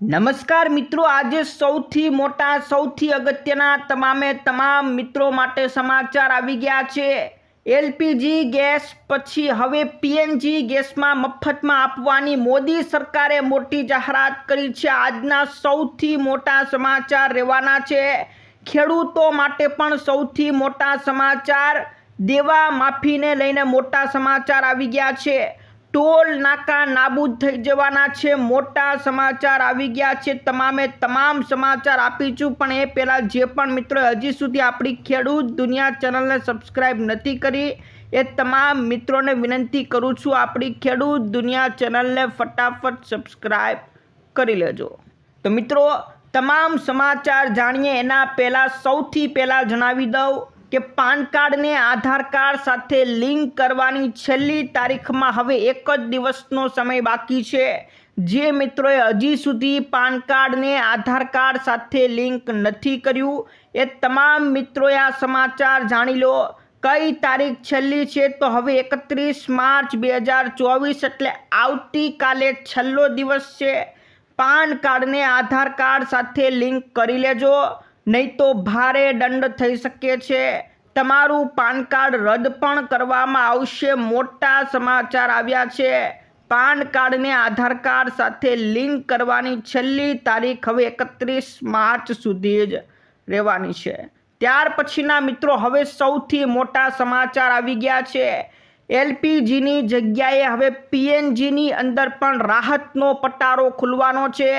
નમસ્કાર મિત્રો, આજે સૌથી મોટા, સૌથી અગત્યના તમામે તમામ મિત્રો માટે સમાચાર આવી ગયા છે. એલપીજી ગેસ પછી હવે પીએનજી ગેસમાં મફતમાં આપવાની મોદી સરકારે મોટી જાહેરાત કરી છે. આજના સૌથી મોટા સમાચાર રહેવાના છે. ખેડૂતો માટે પણ સૌથી મોટા સમાચાર. દેવા માફીને લઈને મોટા સમાચાર આવી ગયા છે. ટોલ નાકા નાબૂદ થઈ જવાના છે. મોટા સમાચાર આવી ગયા છે. તમામે તમામ સમાચાર આપીશું પણ એ પહેલાં જે પણ મિત્રો હજી સુધી આપણી ખેડૂત દુનિયા ચેનલને સબસ્ક્રાઈબ નથી કરી, એ તમામ મિત્રોને વિનંતી કરું છું, આપણી ખેડૂત દુનિયા ચેનલને ફટાફટ સબસ્ક્રાઈબ કરી લેજો. તો મિત્રો, તમામ સમાચાર જાણીએ એના પહેલાં સૌથી પહેલાં જણાવી દઉં કે પાન કાર્ડને આધાર કાર્ડ સાથે લિંક કરવાની છેલ્લી તારીખમાં હવે એક જ દિવસનો સમય બાકી છે. જે મિત્રોએ હજી સુધી પાન કાર્ડને આધાર કાર્ડ સાથે લિંક નથી કર્યું. એ તમામ મિત્રોએ આ સમાચાર જાણી લો. કઈ તારીખ છેલ્લી છે તો હવે એકત્રીસ માર્ચ બે હજાર ચોવીસ એટલે આવતીકાલે છેલ્લો દિવસ છે. પાન કાર્ડને આધાર કાર્ડ સાથે લિંક કરી લેજો. નહીં તો ભારે દંડ થઈ શકે છે. તમારું પાન કાર્ડ રદ પણ કરવામાં આવશે મોટા સમાચાર આવ્યા છે. પાન કાર્ડને આધાર કાર્ડ સાથે લિંક કરવાની છેલ્લી તારીખ હવે એકત્રીસ માર્ચ સુધી જ રહેવાની છે. ત્યાર પછીના મિત્રો, હવે સૌથી મોટા સમાચાર આવી ગયા છે. એલપીજીની જગ્યાએ હવે પીએનજીની અંદર પણ રાહતનો પટારો ખુલવાનો છે.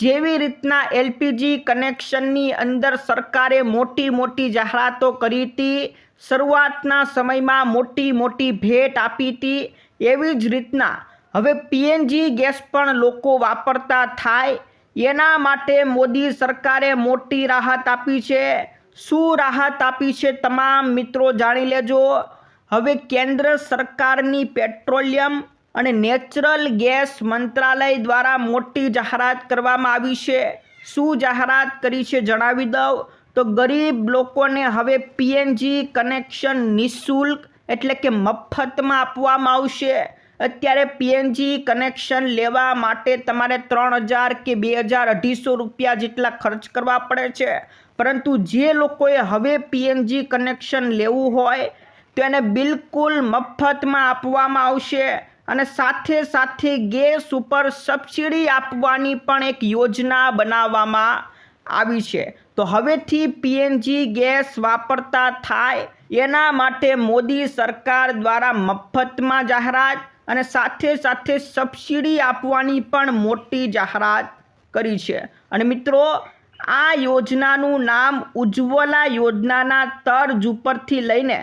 જેવી રીતના એલપીજી કનેક્શનની અંદર સરકારે મોટી મોટી જાહેરાતો કરી હતી. શરૂઆતના સમયમાં મોટી મોટી ભેટ આપી હતી. એવી જ રીતના હવે પીએનજી ગેસ પણ લોકો વાપરતા થાય. એના માટે મોદી સરકારે મોટી રાહત આપી છે. શું રાહત આપી છે તમામ મિત્રો જાણી લેજો. હવે કેન્દ્ર સરકારની પેટ્રોલિયમ અને નેચરલ ગેસ મંત્રાલય દ્વારા મોટી જાહેરાત કરવામાં આવી છે. શું જાહેરાત કરી છે જણાવી દઉં? તો ગરીબ લોકોને હવે પીએનજી કનેક્શન નિઃશુલ્ક એટલે કે મફતમાં આપવામાં આવશે. અત્યારે પીએનજી કનેક્શન લેવા માટે તમારે ત્રણ હજાર કે બે હજાર અઢીસો રૂપિયા જેટલા ખર્ચ કરવા પડે છે. પરંતુ જે લોકોએ હવે પીએનજી કનેક્શન લેવું હોય, તો એને બિલકુલ મફતમાં આપવામાં આવશે. અને સાથે સાથે ગેસ ઉપર સબસિડી આપવાની પણ એક યોજના બનાવવામાં આવી છે. તો હવેથી પીએનજી ગેસ વાપરતા થાય એના માટે મોદી સરકાર દ્વારા મફતમાં જાહેરાત અને સાથે સાથે સબસિડી આપવાની પણ મોટી જાહેરાત કરી છે. અને મિત્રો, આ યોજનાનું નામ ઉજ્જવલા યોજનાના તર્જ ઉપરથી લઈને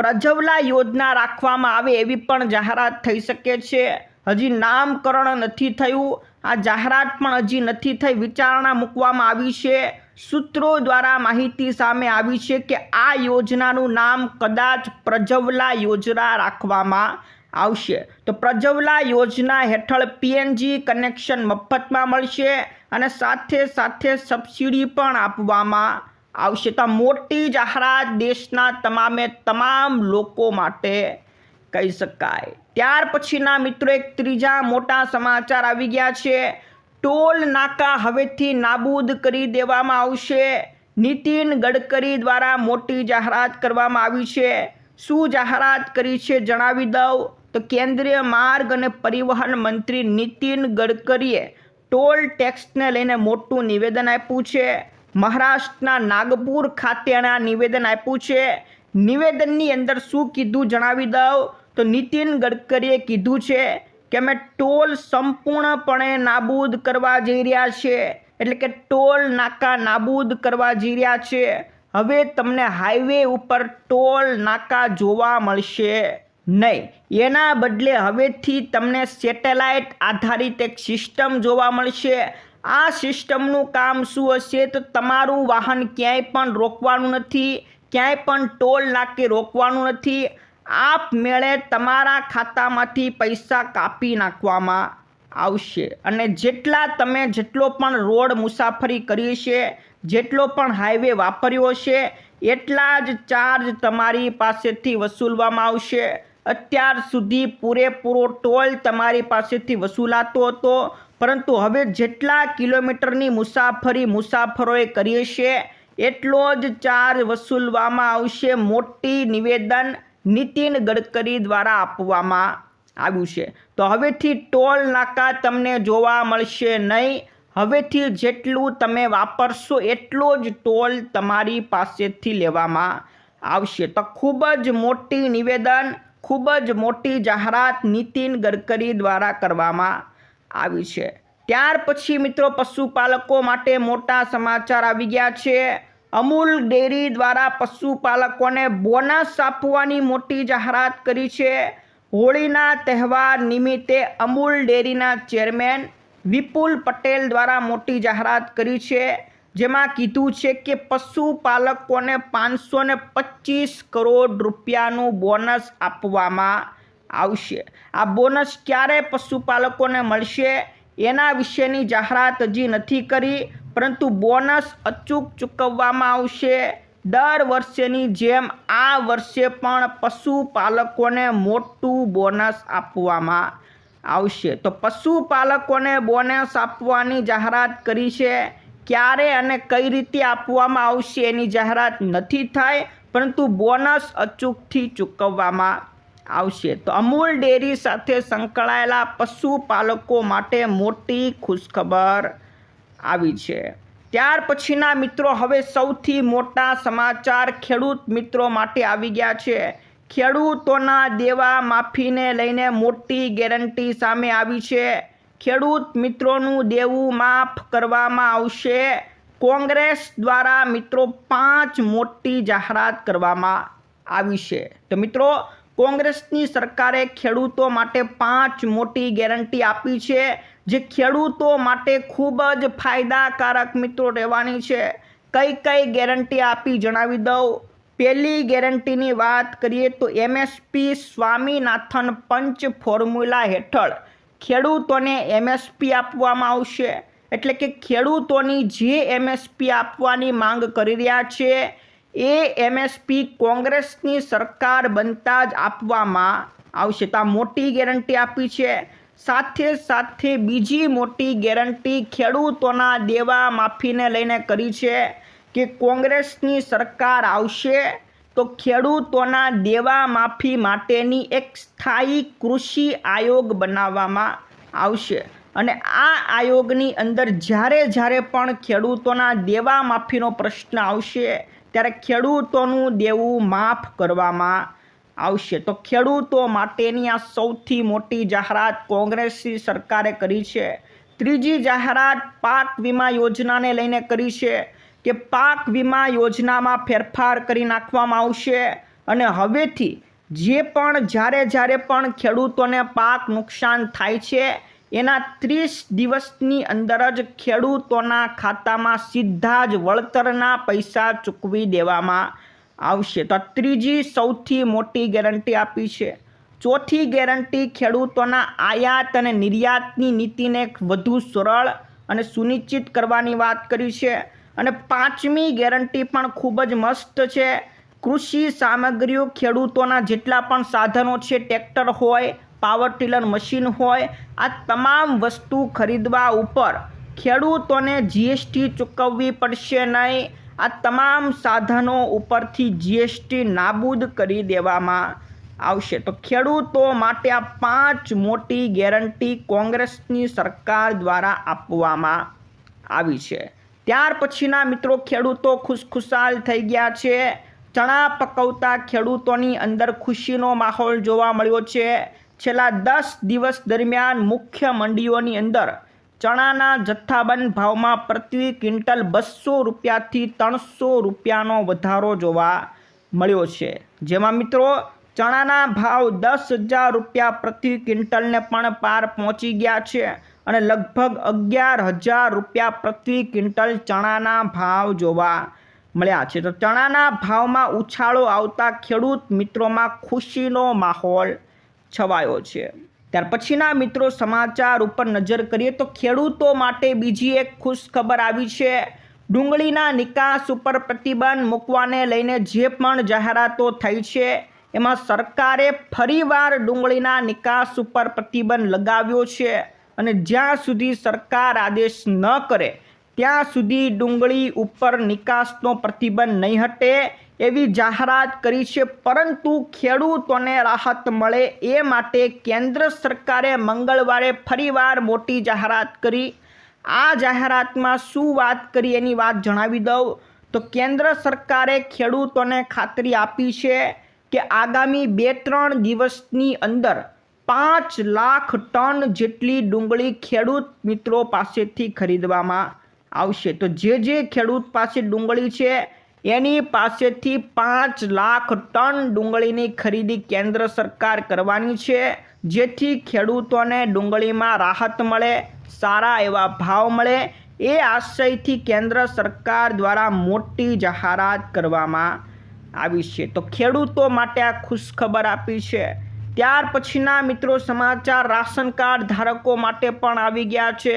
પ્રજવલા યોજના રાખવામાં આવે એવી પણ જાહેરાત થઈ શકે છે. હજી નામકરણ નથી થયું. આ જાહેરાત પણ હજી નથી થઈ. વિચારણા મૂકવામાં આવી છે. સૂત્રો દ્વારા માહિતી સામે આવી છે કે આ યોજનાનું નામ કદાચ પ્રજવલા યોજના રાખવામાં આવશે. તો પ્રજવલા યોજના હેઠળ પીએનજી કનેક્શન મફતમાં મળશે અને સાથે સાથે સબસિડી પણ આપવામાં આવશે. તો મોટી જાહેરાત દેશના તમામે તમામ લોકો માટે કહી શકાય. ત્યાર પછીના મિત્રો એક ત્રીજા મોટા સમાચાર આવી ગયા છે. ટોલ નાકા હવેથી નાબૂદ કરી દેવામાં આવશે. નીતિન ગડકરી દ્વારા મોટી જાહેરાત કરવામાં આવી છે. શું જાહેરાત કરી છે જણાવી દઉં? તો કેન્દ્રીય માર્ગ અને પરિવહન મંત્રી નીતિન ગડકરીએ ટોલ ટેક્સને લઈને મોટું નિવેદન આપ્યું છે. મહારાષ્ટ્રના નાગપુર ખાતે આ નિવેદન આપ્યું છે. નિવેદનની અંદર શું કીધું જણાવી દઉં? તો નીતિન ગડકરીએ કીધું છે કે અમે ટોલ સંપૂર્ણપણે નાબૂદ કરવા જઈ રહ્યા છે. એટલે કે ટોલ નાકા નાબૂદ કરવા જઈ રહ્યા છે. હવે તમને હાઈવે ઉપર ટોલ નાકા જોવા મળશે. નહીં, એના બદલે હવેથી તમને સેટેલાઇટ આધારિત એક સિસ્ટમ જોવા મળશે. આ સિસ્ટમનું કામ શું હશે? તો તમારું વાહન ક્યાંય પણ રોકવાનું નથી, ક્યાંય પણ ટોલ નાકે રોકવાનું નથી. આપમેળે તમારા ખાતામાંથી પૈસા કાપી નાખવામાં આવશે. અને જેટલા તમે જેટલો પણ રોડ મુસાફરી કરી છે, જેટલો પણ હાઈવે વાપર્યો છે, એટલા જ ચાર્જ તમારી પાસેથી વસૂલવામાં આવશે. અત્યાર સુધી પૂરેપૂરો ટોલ તમારી પાસેથી વસૂલાતો હતો. પરંતુ હવે જેટલા કિલોમીટરની મુસાફરી મુસાફરોએ કરીએ છે એટલો જ ચાર્જ વસૂલવામાં આવશે મોટી નિવેદન નીતિન ગડકરી દ્વારા આપવામાં આવ્યું છે. તો હવેથી ટોલ નાકા તમને જોવા મળશે નહીં. હવેથી જેટલું તમે વાપરશો એટલો જ ટોલ તમારી પાસેથી લેવામાં આવશે. તો ખૂબ જ મોટી નિવેદન, ખૂબ જ મોટી જાહેરાત નીતિન ગડકરી દ્વારા કરવામાં આવી છે. ત્યાર પછી મિત્રો પશુપાલકો માટે મોટા સમાચાર આવી ગયા છે. અમૂલ ડેરી દ્વારા પશુપાલકોને બોનસ આપવાની મોટી જાહેરાત કરી છે. હોળીના તહેવાર નિમિત્તે અમૂલ ડેરીના ચેરમેન વિપુલ પટેલ દ્વારા મોટી જાહેરાત કરી છે, જેમાં કીધું છે કે પશુપાલકોને પાંચસો ને પચીસ કરોડ રૂપિયાનું બોનસ આપવામાં આવશે. આ બોનસ ક્યારે પશુપાલકોને મળશે એના વિશેની જાહેરાત હજી નથી કરી, પરંતુ બોનસ અચૂક ચૂકવવામાં આવશે. દર વર્ષેની જેમ આ વર્ષે પણ પશુપાલકોને મોટું બોનસ આપવામાં આવશે. તો પશુપાલકોને બોનસ આપવાની જાહેરાત કરી છે. ક્યારે અને કઈ રીતે આપવામાં આવશે એની જાહેરાત નથી થાય, પરંતુ બોનસ અચૂકથી ચૂકવવામાં આવશે. તો અમૂલ ડેરી સાથે સંકળાયેલા પશુપાલકો માટે મોટી ખુશખબર આવી છે. ત્યાર પછીના મિત્રો હવે સૌથી મોટા સમાચાર ખેડૂત મિત્રો માટે આવી ગયા છે. ખેડૂતોના દેવા માફીને લઈને મોટી ગેરંટી સામે આવી છે. ખેડૂત મિત્રોનું દેવું માફ કરવામાં આવશે. કોંગ્રેસ દ્વારા મિત્રો પાંચ મોટી જાહેરાત કરવામાં આવી છે. તો મિત્રો કોંગ્રેસની સરકારે ખેડૂતો માટે પાંચ મોટી ગેરંટી આપી છે, જે ખેડૂતો માટે ખૂબ જ ફાયદાકારક મિત્રો રહેવાની છે. કઈ કઈ ગેરંટી આપી જણાવી દઉં? પહેલી ગેરંટીની વાત કરીએ તો એમએસપી સ્વામીનાથન પંચ ફોર્મ્યુલા હેઠળ ખેડૂતોને એમએસપી આપવામાં આવશે. એટલે કે ખેડૂતોની જે એમએસપી આપવાની માંગ કરી રહ્યા છે એ એમએસપી કોંગ્રેસની સરકાર બનતા જ આપવામાં આવશે તો મોટી ગેરંટી આપી છે. સાથે સાથે બીજી મોટી ગેરંટી ખેડૂતોના દેવા માફીને લઈને કરી છે કે કોંગ્રેસની સરકાર આવશે તો ખેડૂતોના દેવા માફી માટેની એક સ્થાયી કૃષિ આયોગ બનાવવામાં આવશે. અને આ આયોગની અંદર જ્યારે જ્યારે પણ ખેડૂતોના દેવા માફીનો પ્રશ્ન આવશે ત્યારે ખેડૂતોનું દેવું માફ કરવામાં આવશે. તો ખેડૂતો માટેની આ સૌથી મોટી જાહેરાત કોંગ્રેસી સરકારે કરી છે. ત્રીજી જાહેરાત પાક વીમા યોજનાને લઈને કરી છે કે પાક વીમા યોજનામાં ફેરફાર કરી નાખવામાં આવશે. અને હવેથી જે પણ જ્યારે જ્યારે પણ ખેડૂતોને પાક નુકસાન થાય છે એના ત્રીસ દિવસની અંદર જ ખેડૂતોના ખાતામાં સીધા જ વળતરના પૈસા ચૂકવી દેવામાં આવશે. તો ત્રીજી સૌથી મોટી ગેરંટી આપી છે. ચોથી ગેરંટી ખેડૂતોના આયાત અને નિર્યાતની નીતિને વધુ સરળ અને સુનિશ્ચિત કરવાની વાત કરી છે. અને પાંચમી ગેરંટી પણ ખૂબ જ મસ્ત છે. કૃષિ સામગ્રીઓ ખેડૂતોના જેટલા પણ સાધનો છે, ટ્રેક્ટર હોય પાવર ટીલર મશીન હોય, આ તમામ વસ્તુ ખરીદવા ઉપર ખેડૂતોને જીએસટી ચૂકવવી પડશે નહીં. આ તમામ સાધનો ઉપરથી જીએસટી નાબૂદ કરી દેવામાં આવશે. તો ખેડૂતો માટે આ પાંચ મોટી ગેરંટી કોંગ્રેસની સરકાર દ્વારા આપવામાં આવી છે. ત્યાર પછીના મિત્રો, ખેડૂતો ખુશખુશાલ થઈ ગયા છે. ચણા પકવતા ખેડૂતોની અંદર ખુશીનો માહોલ જોવા મળ્યો છે. છેલ્લા દસ દિવસ દરમિયાન મુખ્ય મંડીઓની અંદર ચણાના જથ્થાબંધ ભાવમાં પ્રતિ ક્વિન્ટલ બસો રૂપિયાથી ત્રણસો રૂપિયાનો વધારો જોવા મળ્યો છે. જેમાં મિત્રો, ચણાના ભાવ દસ હજાર રૂપિયા પ્રતિ ક્વિન્ટલને પણ પાર પહોંચી ગયા છે અને લગભગ અગિયાર હજાર રૂપિયા પ્રતિ ક્વિન્ટલ ચણાના ભાવ જોવા મળ્યા છે. તો ચણાના ભાવમાં ઉછાળો આવતા ખેડૂત મિત્રોમાં ખુશીનો માહોલ છવાયો છે. ત્યાર પછીના મિત્રો સમાચાર ઉપર નજર કરીએ તો ખેડૂતો માટે બીજી એક ખુશ ખબર આવી છે. ડુંગળીના નિકાસ ઉપર પ્રતિબંધ મૂકવાને લઈને જે પણ જાહેરાતો થઈ છે, એમાં સરકારે ફરીવાર ડુંગળીના નિકાસ ઉપર પ્રતિબંધ લગાવ્યો છે અને જ્યાં સુધી સરકાર આદેશ ન કરે, ત્યાં સુધી ડુંગળી ઉપર નિકાસનો પ્રતિબંધ નહીં હટે એવી જાહેરાત કરી છે, પરંતુ ખેડૂતોને રાહત મળે એ માટે કેન્દ્ર સરકારે મંગળવારે ફરીવાર મોટી જાહેરાત કરી. આ જાહેરાતમાં શું વાત કરી એની વાત જણાવી દઉં. તો કેન્દ્ર સરકારે ખેડૂતોને ખાતરી આપી છે કે આગામી બે ત્રણ દિવસની અંદર પાંચ લાખ ટન જેટલી ડુંગળી ખેડૂત મિત્રો પાસેથી ખરીદવામાં આવશે. તો જે જે ખેડૂત પાસે ડુંગળી છે એની પાસેથી પાંચ લાખ ટન ડુંગળીની ખરીદી કેન્દ્ર સરકાર કરવાની છે, જેથી ખેડૂતોને ડુંગળીમાં રાહત મળે, સારા એવા ભાવ મળે, એ આશયથી કેન્દ્ર સરકાર દ્વારા મોટી જાહેરાત કરવામાં આવી છે. તો ખેડૂતો માટે આ ખુશખબર આપી છે. ત્યાર પછીના મિત્રો સમાચાર, રાશન કાર્ડ ધારકો માટે પણ આવી ગયા છે.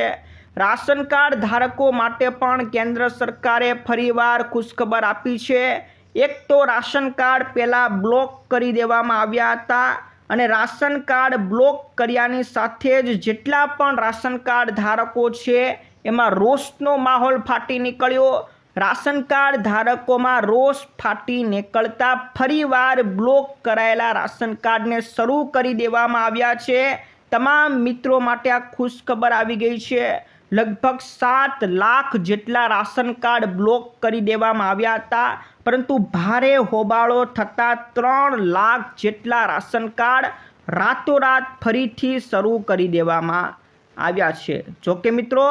રાશન કાર્ડ ધારકો માટે પણ કેન્દ્ર સરકારે ફરીવાર ખુશખબર આપી છે. એક તો રાશન કાર્ડ પહેલાં બ્લોક કરી દેવામાં આવ્યા હતા અને રાશન કાર્ડ બ્લોક કર્યાની સાથે જ જેટલા પણ રાશન કાર્ડ ધારકો છે, એમાં રોષનો માહોલ ફાટી નીકળ્યો. રાશન કાર્ડ ધારકોમાં રોષ ફાટી નીકળતા ફરીવાર બ્લોક કરાયેલા રાશન કાર્ડને શરૂ કરી દેવામાં આવ્યા છે. તમામ મિત્રો માટે આ ખુશખબર આવી ગઈ છે. લગભગ સાત લાખ જેટલા રાશન કાર્ડ બ્લોક કરી દેવામાં આવ્યા હતા, પરંતુ ભારે હોબાળો થતાં ત્રણ લાખ જેટલા રાશન કાર્ડ રાતોરાત ફરીથી શરૂ કરી દેવામાં આવ્યા છે. જોકે મિત્રો,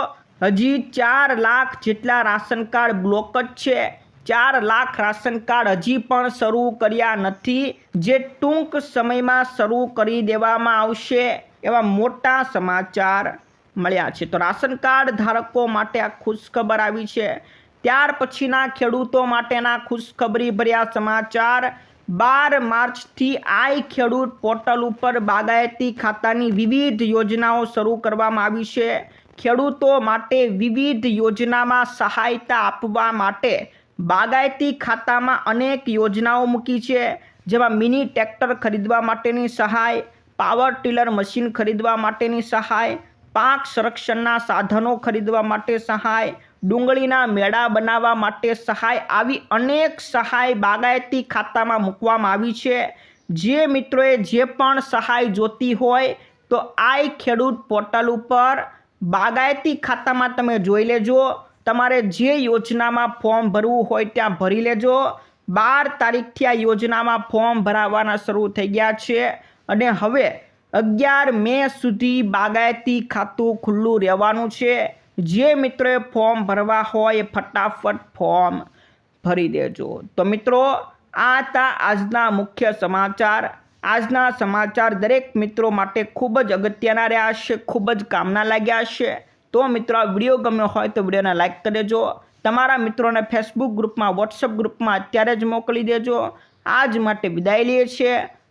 હજી ચાર લાખ જેટલા રાશન કાર્ડ બ્લોક જ છે. ચાર લાખ રાશન કાર્ડ હજી પણ શરૂ કર્યા નથી, જે ટૂંક સમયમાં શરૂ કરી દેવામાં આવશે, એવા મોટા સમાચાર મળ્યા છે. તો રાશન કાર્ડ ધારકો માટે આ ખુશખબર આવી છે. ત્યાર પછીના ખેડૂતો માટેના ખુશખબરી ભર્યા સમાચાર. બાર માર્ચથી આઈ ખેડૂત પોર્ટલ ઉપર બાગાયતી ખાતાની વિવિધ યોજનાઓ શરૂ કરવામાં આવી છે. ખેડૂતો માટે વિવિધ યોજનામાં સહાયતા આપવા માટે બાગાયતી ખાતામાં અનેક યોજનાઓ મૂકી છે, જેમાં મિની ટ્રેક્ટર ખરીદવા માટેની સહાય, પાવર ટીલર મશીન ખરીદવા માટેની સહાય પાક સંરક્ષણના સાધનો ખરીદવા માટે સહાય, ડુંગળીના મેળા બનાવવા માટે સહાય આવી અનેક સહાય બાગાયતી ખાતામાં મૂકવામાં આવી છે. જે મિત્રોએ જે પણ સહાય જોતી હોય તો આઈ ખેડૂત પોર્ટલ ઉપર બાગાયતી ખાતામાં તમે જોઈ લેજો. તમારે જે યોજનામાં ફોર્મ ભરવું હોય ત્યાં ભરી લેજો. બાર તારીખથી આ યોજનામાં ફોર્મ ભરાવાના શરૂ થઈ ગયા છે. અને હવે અગિયાર મે સુધી બાગાયતી ખાતું ખુલ્લું રહેવાનું છે. જે મિત્રોએ ફોર્મ ભરવા હોય એ ફટાફટ ફોર્મ ભરી દેજો. તો મિત્રો, આ હતા આજના મુખ્ય સમાચાર. આજના સમાચાર દરેક મિત્રો માટે ખૂબ જ અગત્યના રહ્યા હશે ખૂબ જ કામના લાગ્યા હશે તો મિત્રો, આ વીડિયો ગમ્યો હોય તો વિડીયોને લાઇક કરી દેજો. તમારા મિત્રોને ફેસબુક ગ્રુપમાં વોટ્સઅપ ગ્રુપમાં અત્યારે જ મોકલી દેજો. આજ માટે વિદાય લઈએ છીએ.